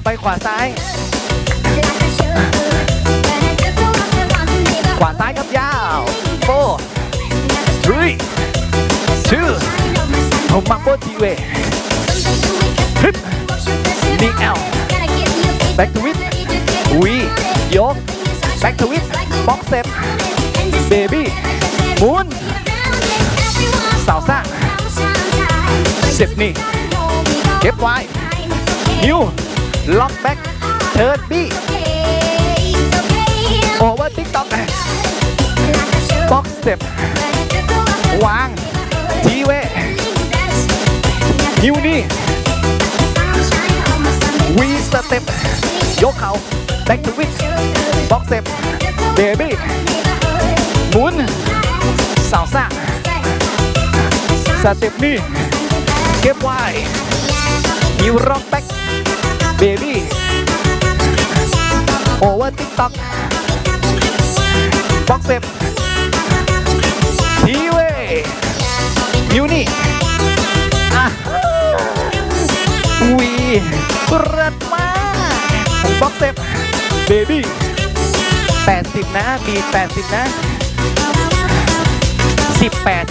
ต่อไปขวาซ้าย ขวาซ้ายครับยาว four three two ผมมังโบทีเวฮึบนี่ L back to it วียก back to it box step baby หมุนสาวซ่าสิบนี่เก็บไว้ฮิว ล็อกแบ็กเทิร์นบี้โอเวอร์ติ๊กต็อกบ็อกสเต็ปวางทีเวฮิวนี่วีสเต็ปยกเขาแบ็กทูวิทบ็อกสเต็ปเบบี้หมุนสาวซ่าสเต็ปนี่เก็บไว้ฮิวร็อกแบ็ก เบบี้โอเวอร์ติ๊กต็อกบ็อกเซปทีเวฮิวนี่อะวีเรัดมากบ็อกเซปเบบี้80นะบี80นะ18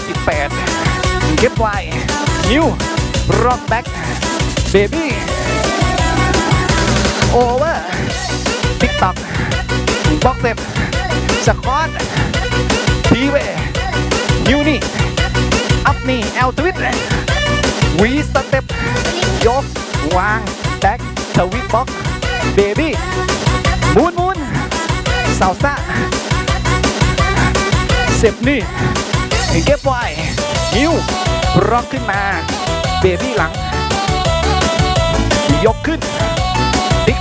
18เก็บไว้ฮิวร็อกแบ็กเบบี้ โอเวอร์ติ๊กต็อกบ็อกเซปสควอตทีเวฮิวนี่อัพนี่แอลทวิตวีสเต็ปยก วาง แบ็กทวิตบ็อกเบบี้มูนมูนสาวซ่าเสพนี่เก็บไว้ฮิวร็อกขึ้นมา เบบี้หลัง ยกขึ้น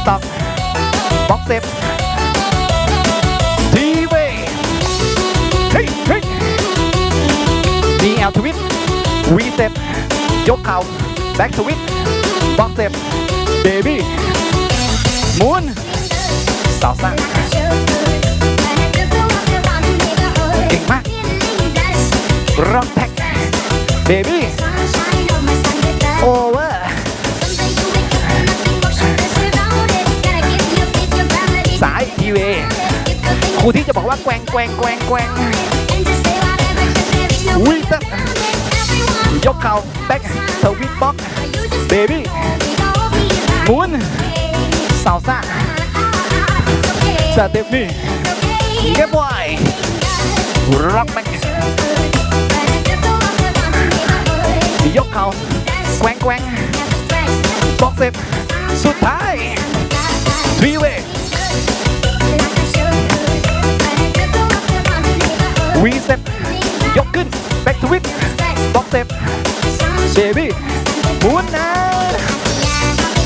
ติ๊กบ็อกเซฟทีเวเฮ้ยเฮ้ยดีแอลทวิตวีเซฟยกเข่าแบ็กทวิตบ็อกเซฟเบบี้มุนสาวซ่าเก่งมากร็อกแท็กเบบี้ ทีเวครูที่จะบอกว่าแกว่งแกว่งแกว่งแกว่งวิ่งตั้งยกเข่าแบ็กทวิตบ็อกเบบี้หมุนสาวซ่าสเต็ปนี่เก็บไว้ร็อกแบ็กยกเข่าแกว่งแกว่งบ็อกเซฟสุดท้ายทรีเว วีเซ็ปยกขึ้นแบ็กทวิตบ็อกเซปเบบี้หมุนนะ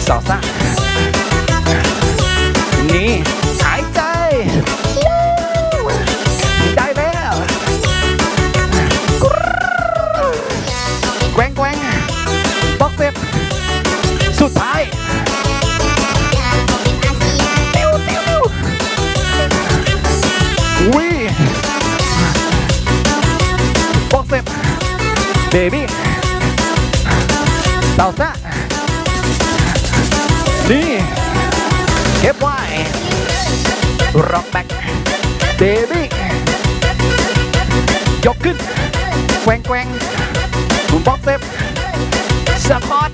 สาวซ่านี่หายใจ ได้แล้วแกว่งแกว่งบ็อกเซปสุดท้ายติ้ว เบบี้สาวซ่านี่เก็บไว้ร็อกแบ็กเบบี้ยกขึ้นแกว่งแกว่งบ็อกเซฟสควอต